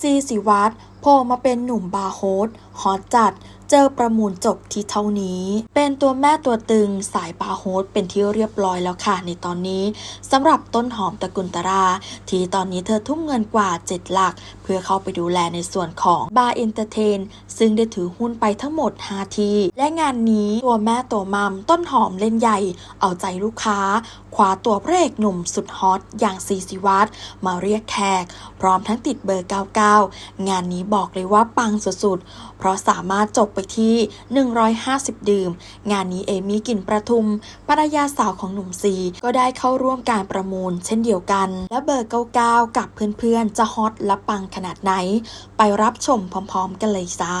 ซีสิวัตรโผล่มาเป็นหนุ่มบาร์โฮสฮอตจัด เจอประมูลจบที่เท่านี้ เป็นตัวแม่ตัวตึงสายบาร์โฮสเป็นที่เรียบร้อยแล้วค่ะในตอนนี้สำหรับต้นหอมตะกุลตรา ที่ตอนนี้เธอทุ่มเงินกว่า 7 หลัก เพื่อเข้าไปดูแลในส่วนของบาร์เอนเตอร์เทนซึ่งได้ถือหุ้นไปทั้งหมด 5 ที และงานนี้ตัวแม่ตัวมัมต้นหอมเล่นใหญ่ เอาใจลูกค้าคว้าตัวพระเอกหนุ่มสุดฮอตอย่างซีสิวัตมาเรียกแขก พร้อมทั้งติดเบอร์ 99 งานนี้บอกเลยว่าปังสุดๆ เพราะสามารถจบไปที่ 150 ดื่ม งานนี้เอมี่กลิ่นประทุมภรรยาสาวของหนุ่มซี ก็ได้เข้าร่วมการประมูลเช่นเดียวกัน และเบอร์ 99 กับเพื่อนๆ จะฮอตและปังขนาดไหน ไปรับชมพร้อมๆ กันเลยจ้า